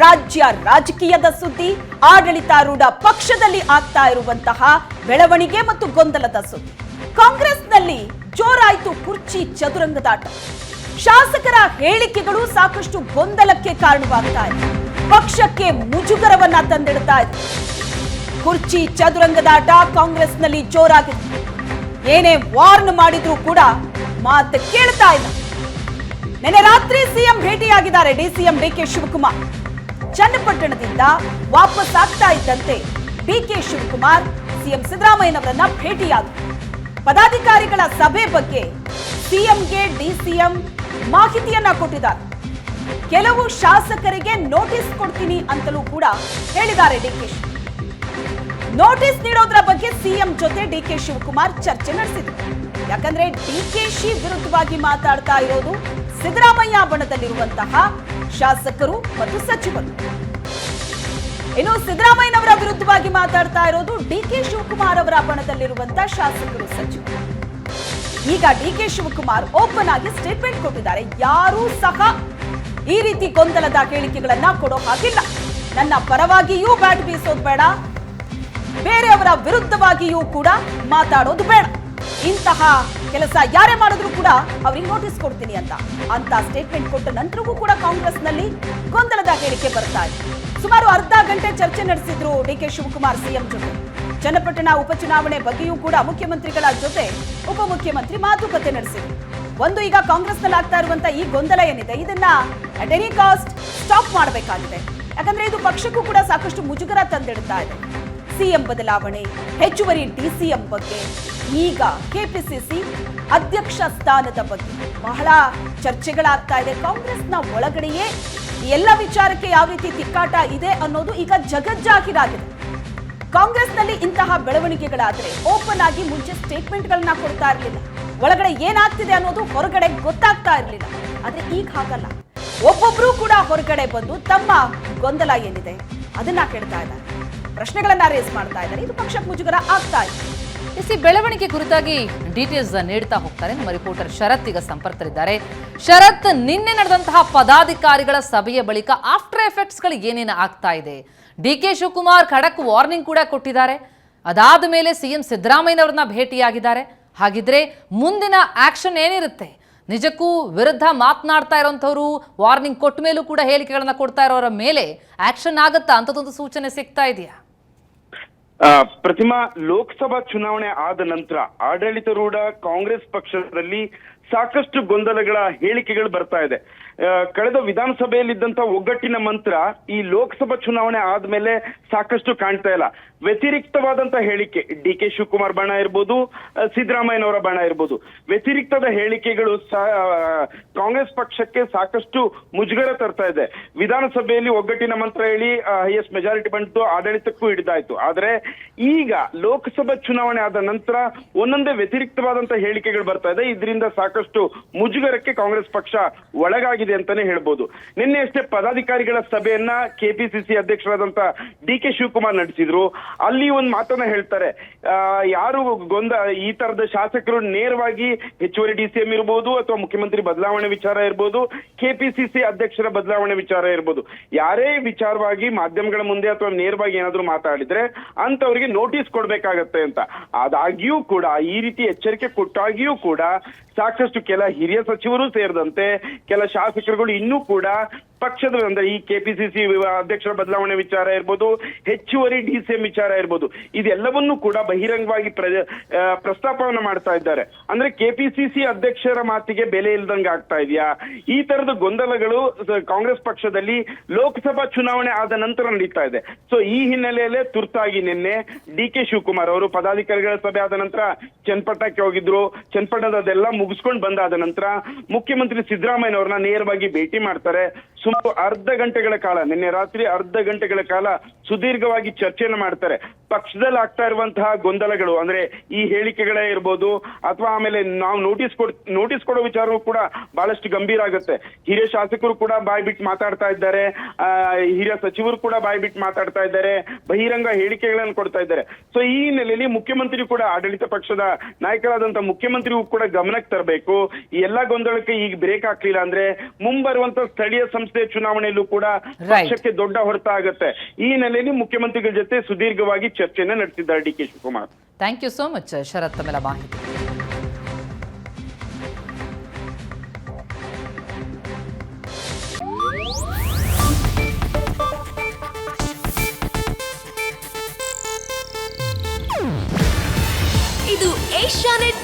ರಾಜ್ಯ ರಾಜಕೀಯದ ಸುದ್ದಿ, ಆಡಳಿತಾರೂಢ ಪಕ್ಷದಲ್ಲಿ ಆಗ್ತಾ ಇರುವಂತಹ ಬೆಳವಣಿಗೆ ಮತ್ತು ಗೊಂದಲದ ಸುದ್ದಿ. ಕಾಂಗ್ರೆಸ್ನಲ್ಲಿ ಜೋರಾಯಿತು ಕುರ್ಚಿ ಚದುರಂಗದಾಟ. ಶಾಸಕರ ಹೇಳಿಕೆಗಳು ಸಾಕಷ್ಟು ಗೊಂದಲಕ್ಕೆ ಕಾರಣವಾಗ್ತಾ ಇದೆ. ಪಕ್ಷಕ್ಕೆ ಮುಜುಗರವನ್ನ ತಂದಿಡ್ತಾ ಇದೆ. ಕುರ್ಚಿ ಚದುರಂಗದಾಟ ಕಾಂಗ್ರೆಸ್ನಲ್ಲಿ ಜೋರಾಗಿದೆ. ಏನೇ ವಾರ್ನ್ ಮಾಡಿದ್ರು ಕೂಡ ಮಾತು ಕೇಳ್ತಾ ಇಲ್ಲ. ನಿನ್ನೆ ರಾತ್ರಿ ಸಿಎಂ ಭೇಟಿಯಾಗಿದ್ದಾರೆ ಡಿಸಿಎಂ ಡಿಕೆ ಶಿವಕುಮಾರ್. ಚನ್ನಪಟ್ಟಣದಿಂದ ವಾಪಸ್ ಆಗ್ತಾ ಇದ್ದಂತೆ ಡಿಕೆ ಶಿವಕುಮಾರ್, ಸಿಎಂ ಸಿದ್ದರಾಮಯ್ಯನವರನ್ನ ಭೇಟಿಯಾದರು. ಪದಾಧಿಕಾರಿಗಳ ಸಭೆ ಬಗ್ಗೆ ಸಿಎಂಗೆ ಡಿಸಿಎಂ ಮಾಹಿತಿಯನ್ನ ಕೊಟ್ಟಿದ್ದಾರೆ. ಕೆಲವು ಶಾಸಕರಿಗೆ ನೋಟಿಸ್ ಕೊಡ್ತೀನಿ ಅಂತಲೂ ಕೂಡ ಹೇಳಿದ್ದಾರೆ ಡಿಕೆ ಶಿವ. ನೋಟಿಸ್ ನೀಡೋದ್ರ ಬಗ್ಗೆ ಸಿಎಂ ಜೊತೆ ಡಿಕೆ ಶಿವಕುಮಾರ್ ಚರ್ಚೆ ನಡೆಸಿದ್ರು. ಯಾಕಂದ್ರೆ ಡಿಕೆಶಿ ವಿರುದ್ಧವಾಗಿ ಮಾತಾಡ್ತಾ ಇರೋದು ಸಿದ್ದರಾಮಯ್ಯ ಬಣದಲ್ಲಿರುವಂತಹ ಶಾಸಕರು ಮತ್ತು ಸಚಿವರು. ಇನ್ನು ಸಿದ್ದರಾಮಯ್ಯನವರ ವಿರುದ್ಧವಾಗಿ ಮಾತಾಡ್ತಾ ಇರೋದು ಡಿ ಕೆ ಶಿವಕುಮಾರ್ ಅವರ ಬಣದಲ್ಲಿರುವಂತಹ ಶಾಸಕರು, ಸಚಿವರು. ಈಗ ಡಿ ಕೆ ಶಿವಕುಮಾರ್ ಓಪನ್ ಆಗಿ ಸ್ಟೇಟ್ಮೆಂಟ್ ಕೊಟ್ಟಿದ್ದಾರೆ. ಯಾರೂ ಸಹ ಈ ರೀತಿ ಗೊಂದಲದ ಹೇಳಿಕೆಗಳನ್ನ ಕೊಡೋ ಹಾಗಿಲ್ಲ. ನನ್ನ ಪರವಾಗಿಯೂ ಬ್ಯಾಟ್ ಬೀಸೋದು ಬೇಡ. ಬೇರೆಯವರ ವಿರುದ್ಧವಾಗಿಯೂ ಕೂಡ ಮಾತಾಡೋದು ಬೇಡ. ಇಂತಹ ಕೆಲಸ ಯಾರೇ ಮಾಡಿದ್ರು ಕೂಡ ಅವ್ರಿಗೆ ನೋಟಿಸ್ ಕೊಡ್ತೀನಿ ಅಂತ. ಅಂತ ಸ್ಟೇಟ್ಮೆಂಟ್ ಕೊಟ್ಟ ನಂತರವೂ ಕೂಡ ಕಾಂಗ್ರೆಸ್ನಲ್ಲಿ ಗೊಂದಲದ ಹೇಳಿಕೆ ಬರ್ತಾ ಇದೆ. ಸುಮಾರು ಅರ್ಧ ಗಂಟೆ ಚರ್ಚೆ ನಡೆಸಿದ್ರು ಡಿ ಕೆ ಶಿವಕುಮಾರ್ ಸಿಎಂ ಜೊತೆ. ಚನ್ನಪಟ್ಟಣ ಉಪಚುನಾವಣೆ ಬಗ್ಗೆಯೂ ಕೂಡ ಮುಖ್ಯಮಂತ್ರಿಗಳ ಜೊತೆ ಉಪಮುಖ್ಯಮಂತ್ರಿ ಮಾತುಕತೆ ನಡೆಸಿದ್ರು. ಒಂದು ಈಗ ಕಾಂಗ್ರೆಸ್ನಲ್ಲಿ ಆಗ್ತಾ ಇರುವಂತ ಈ ಗೊಂದಲ ಏನಿದೆ, ಇದನ್ನ ಅಟ್ ಎನಿ ಕಾಸ್ಟ್ ಸ್ಟಾಪ್ ಮಾಡಬೇಕಾಗಿದೆ. ಯಾಕಂದ್ರೆ ಇದು ಪಕ್ಷಕ್ಕೂ ಕೂಡ ಸಾಕಷ್ಟು ಮುಜುಗರ ತಂದಿಡ್ತಾ ಇದೆ. ಸಿಎಂ ಬದಲಾವಣೆ, ಹೆಚ್ಚುವರಿ ಡಿಸಿಎಂ ಬಗ್ಗೆ ಈಗ ಕೆಪಿಸಿಸಿ ಅಧ್ಯಕ್ಷ ಸ್ಥಾನದ ಬಗ್ಗೆ ಬಹಳ ಚರ್ಚೆಗಳಾಗ್ತಾ ಇದೆ. ಕಾಂಗ್ರೆಸ್ನ ಒಳಗಡೆಯೇ ಎಲ್ಲ ವಿಚಾರಕ್ಕೆ ಯಾವ ರೀತಿ ತಿಕ್ಕಾಟ ಇದೆ ಅನ್ನೋದು ಈಗ ಜಗಜ್ಜಾಹೀರಾಗಿದೆ. ಕಾಂಗ್ರೆಸ್ನಲ್ಲಿ ಇಂತಹ ಬೆಳವಣಿಗೆಗಳಾದರೆ ಓಪನ್ ಆಗಿ ಮುಂಚೆ ಸ್ಟೇಟ್ಮೆಂಟ್ಗಳನ್ನ ಕೊಡ್ತಾ ಇರಲಿಲ್ಲ. ಒಳಗಡೆ ಏನಾಗ್ತಿದೆ ಅನ್ನೋದು ಹೊರಗಡೆ ಗೊತ್ತಾಗ್ತಾ ಇರಲಿಲ್ಲ. ಆದರೆ ಈಗ ಹಾಗಲ್ಲ. ಒಬ್ಬೊಬ್ರು ಕೂಡ ಹೊರಗಡೆ ಬಂದು ತಮ್ಮ ಗೊಂದಲ ಏನಿದೆ ಅದನ್ನ ಕೇಳ್ತಾ ಇದ್ದಾರೆ. ಪ್ರಶ್ನೆಗಳನ್ನ ರೇಸ್ ಮಾಡ್ತಾ ಇದ್ದಾರೆ. ಇದು ಪಕ್ಷಕ್ಕೆ ಮುಜುಗರ ಆಗ್ತಾ ಇದೆ. ಎಸ್ ಈ ಬೆಳವಣಿಗೆ ಕುರಿತಾಗಿ ಡೀಟೇಲ್ಸ್ ನೀಡ್ತಾ ಹೋಗ್ತಾರೆ. ನಮ್ಮ ರಿಪೋರ್ಟರ್ ಶರತ್ ಈಗ ಸಂಪರ್ಕದಲ್ಲಿದ್ದಾರೆ. ಶರತ್, ನಿನ್ನೆ ನಡೆದಂತಹ ಪದಾಧಿಕಾರಿಗಳ ಸಭೆಯ ಬಳಿಕ ಆಫ್ಟರ್ ಎಫೆಕ್ಟ್ಸ್ಗಳು ಏನೇನು ಆಗ್ತಾ ಇದೆ? ಡಿ ಕೆ ಶಿವಕುಮಾರ್ ಖಡಕ್ ವಾರ್ನಿಂಗ್ ಕೂಡ ಕೊಟ್ಟಿದ್ದಾರೆ. ಅದಾದ ಮೇಲೆ ಸಿಎಂ ಸಿದ್ದರಾಮಯ್ಯನವ್ರನ್ನ ಭೇಟಿಯಾಗಿದ್ದಾರೆ. ಹಾಗಿದ್ರೆ ಮುಂದಿನ ಆಕ್ಷನ್ ಏನಿರುತ್ತೆ? ನಿಜಕ್ಕೂ ವಿರುದ್ಧ ಮಾತನಾಡ್ತಾ ಇರೋಂಥವ್ರು ವಾರ್ನಿಂಗ್ ಕೊಟ್ಟ ಮೇಲೂ ಕೂಡ ಹೇಳಿಕೆಗಳನ್ನ ಕೊಡ್ತಾ ಇರೋರ ಮೇಲೆ ಆಕ್ಷನ್ ಆಗುತ್ತಾ ಅಂಥದ್ದೊಂದು ಸೂಚನೆ ಸಿಗ್ತಾ ಇದೆಯಾ? ಪ್ರತಿಮಾ ಲೋಕಸಭಾ ಚುನಾವಣೆ ಆದ ನಂತರ ಆಡಳಿತಾರೂಢ ಕಾಂಗ್ರೆಸ್ ಪಕ್ಷದಲ್ಲಿ ಸಾಕಷ್ಟು ಗೊಂದಲಗಳ ಹೇಳಿಕೆಗಳು ಬರ್ತಾ ಇದೆ. ಕಳೆದ ಕಳೆದ ವಿಧಾನಸಭೆಯಲ್ಲಿದ್ದಂತ ಒಗ್ಗಟ್ಟಿನ ಮಂತ್ರ ಈ ಲೋಕಸಭಾ ಚುನಾವಣೆ ಆದ್ಮೇಲೆ ಸಾಕಷ್ಟು ಕಾಣ್ತಾ ಇಲ್ಲ. ವ್ಯತಿರಿಕ್ತವಾದಂತ ಹೇಳಿಕೆ ಡಿ ಕೆ ಶಿವಕುಮಾರ್ ಬಣ ಇರ್ಬೋದು ಸಿದ್ದರಾಮಯ್ಯನವರ ಬಣ ಇರ್ಬೋದು. ವ್ಯತಿರಿಕ್ತದ ಹೇಳಿಕೆಗಳು ಕಾಂಗ್ರೆಸ್ ಪಕ್ಷಕ್ಕೆ ಸಾಕಷ್ಟು ಮುಜುಗರ ತರ್ತಾ ಇದೆ. ವಿಧಾನಸಭೆಯಲ್ಲಿ ಒಗ್ಗಟ್ಟಿನ ಮಂತ್ರ ಹೇಳಿ ಹೈಯೆಸ್ಟ್ ಮೆಜಾರಿಟಿ ಬಂತು, ಆಡಳಿತಕ್ಕೂ ಹಿಡಿದಾಯ್ತು. ಆದ್ರೆ ಈಗ ಲೋಕಸಭಾ ಚುನಾವಣೆ ಆದ ನಂತರ ಒಂದೊಂದೇ ವ್ಯತಿರಿಕ್ತವಾದಂತ ಹೇಳಿಕೆಗಳು ಬರ್ತಾ ಇದೆ. ಇದರಿಂದ ಸಾಕಷ್ಟು ಮುಜುಗರಕ್ಕೆ ಕಾಂಗ್ರೆಸ್ ಪಕ್ಷ ಒಳಗಾಗಿದೆ ಅಂತಾನೆ ಹೇಳ್ಬೋದು. ನಿನ್ನೆ ಅಷ್ಟೇ ಪದಾಧಿಕಾರಿಗಳ ಸಭೆಯನ್ನ ಕೆಪಿಸಿಸಿ ಅಧ್ಯಕ್ಷರಾದಂತ ಡಿ ಕೆ ಶಿವಕುಮಾರ್ ನಡೆಸಿದ್ರು. ಅಲ್ಲಿ ಒಂದು ಮಾತನ್ನ ಹೇಳ್ತಾರೆ. ಯಾರು ಗೊಂದ, ಈ ತರದ ಶಾಸಕರು ನೇರವಾಗಿ ಹೆಚ್ಚುವರಿ ಡಿ ಸಿ ಅಥವಾ ಮುಖ್ಯಮಂತ್ರಿ ಬದಲಾವಣೆ ವಿಚಾರ ಇರ್ಬೋದು, ಕೆಪಿಸಿಸಿ ಅಧ್ಯಕ್ಷರ ಬದಲಾವಣೆ ವಿಚಾರ ಇರ್ಬೋದು. ಯಾರೇ ವಿಚಾರವಾಗಿ ಮಾಧ್ಯಮಗಳ ಮುಂದೆ ಅಥವಾ ನೇರವಾಗಿ ಏನಾದ್ರು ಮಾತಾಡಿದ್ರೆ ಅಂತವರಿಗೆ ನೋಟಿಸ್ ಕೊಡ್ಬೇಕಾಗತ್ತೆ ಅಂತ. ಆದಾಗ್ಯೂ ಕೂಡ, ಈ ರೀತಿ ಎಚ್ಚರಿಕೆ ಕೊಟ್ಟಾಗಿಯೂ ಕೂಡ ಸಾಕಷ್ಟು ಕೆಲ ಹಿರಿಯ ಸಚಿವರು ಸೇರಿದಂತೆ ಕೆಲ ಶಾಸಕರುಗಳು ಇನ್ನೂ ಕೂಡ ಪಕ್ಷದ ಅಂದ್ರೆ ಈ ಕೆಪಿಸಿಸಿ ಅಧ್ಯಕ್ಷರ ಬದಲಾವಣೆ ವಿಚಾರ ಇರ್ಬೋದು, ಹೆಚ್ಚುವರಿ ಡಿ ಸಿ ಎಂ ವಿಚಾರ ಇರ್ಬೋದು, ಇದೆಲ್ಲವನ್ನೂ ಕೂಡ ಬಹಿರಂಗವಾಗಿ ಪ್ರಸ್ತಾಪವನ್ನ ಮಾಡ್ತಾ ಇದ್ದಾರೆ. ಅಂದ್ರೆ ಕೆಪಿಸಿಸಿ ಅಧ್ಯಕ್ಷರ ಮಾತಿಗೆ ಬೆಲೆ ಇಲ್ದಂಗೆ ಆಗ್ತಾ ಇದೆಯಾ? ಈ ತರದ ಗೊಂದಲಗಳು ಕಾಂಗ್ರೆಸ್ ಪಕ್ಷದಲ್ಲಿ ಲೋಕಸಭಾ ಚುನಾವಣೆ ಆದ ನಂತರ ನಡೀತಾ ಇದೆ. ಸೊ ಈ ಹಿನ್ನೆಲೆಯಲ್ಲೇ ತುರ್ತಾಗಿ ನಿನ್ನೆ ಡಿ ಕೆ ಶಿವಕುಮಾರ್ ಅವರು ಪದಾಧಿಕಾರಿಗಳ ಸಭೆ ಆದ ನಂತರ ಚನ್ನಪಟ್ಟಣಕ್ಕೆ ಹೋಗಿದ್ರು. ಚನ್ನಪಟ್ಟಣದೆಲ್ಲ ಮುಗಿಸ್ಕೊಂಡು ಬಂದಾದ ನಂತರ ಮುಖ್ಯಮಂತ್ರಿ ಸಿದ್ದರಾಮಯ್ಯ ಅವ್ರನ್ನ ನೇರವಾಗಿ ಭೇಟಿ ಮಾಡ್ತಾರೆ. ಸುಮಾರು ಅರ್ಧ ಗಂಟೆಗಳ ಕಾಲ, ನಿನ್ನೆ ರಾತ್ರಿ ಅರ್ಧ ಗಂಟೆಗಳ ಕಾಲ ಸುದೀರ್ಘವಾಗಿ ಚರ್ಚೆಯನ್ನು ಮಾಡ್ತಾರೆ. ಪಕ್ಷದಲ್ಲಿ ಆಗ್ತಾ ಇರುವಂತಹ ಗೊಂದಲಗಳು, ಅಂದ್ರೆ ಈ ಹೇಳಿಕೆಗಳೇ ಇರ್ಬೋದು, ಅಥವಾ ಆಮೇಲೆ ನಾವು ನೋಟಿಸ್ ಕೊಡ್, ನೋಟಿಸ್ ಕೊಡೋ ವಿಚಾರವೂ ಕೂಡ ಬಹಳಷ್ಟು ಗಂಭೀರ ಆಗುತ್ತೆ. ಹಿರಿಯ ಶಾಸಕರು ಕೂಡ ಬಾಯ್ ಬಿಟ್ಟು ಮಾತಾಡ್ತಾ ಇದ್ದಾರೆ ಹಿರಿಯ ಸಚಿವರು ಕೂಡ ಬಾಯ್ ಬಿಟ್ಟು ಮಾತಾಡ್ತಾ ಇದ್ದಾರೆ, ಬಹಿರಂಗ ಹೇಳಿಕೆಗಳನ್ನು ಕೊಡ್ತಾ ಇದ್ದಾರೆ. ಸೊ ಈ ಹಿನ್ನೆಲೆಯಲ್ಲಿ ಮುಖ್ಯಮಂತ್ರಿ ಕೂಡ, ಆಡಳಿತ ಪಕ್ಷದ ನಾಯಕರಾದಂತಹ ಮುಖ್ಯಮಂತ್ರಿಗೂ ಕೂಡ ಗಮನಕ್ಕೆ ತರಬೇಕು. ಈ ಎಲ್ಲಾ ಗೊಂದಲಕ್ಕೆ ಈಗ ಬ್ರೇಕ್ ಹಾಕ್ಲಿಲ್ಲ ಅಂದ್ರೆ ಮುಂಬರುವಂತ ಸ್ಥಳೀಯ ಸಂಸ್ಥೆ ಚುನಾವಣೆಯಲ್ಲೂ ಕೂಡ ಪಕ್ಷಕ್ಕೆ ದೊಡ್ಡ ಹೊಡೆತ ಆಗುತ್ತೆ. ಈ ನೆಲೆಯಲ್ಲಿ ಮುಖ್ಯಮಂತ್ರಿಗಳ ಜೊತೆ ಸುದೀರ್ಘವಾಗಿ ಚರ್ಚೆಯನ್ನ ನಡೆಸಿದ್ದಾರೆ D K Shivakumar. Thank you so much Sharath ತಮ್ಮೆಲ್ಲ ಮಾಹಿತಿ. ಇದು ಏಷ್ಯಾನೆಟ್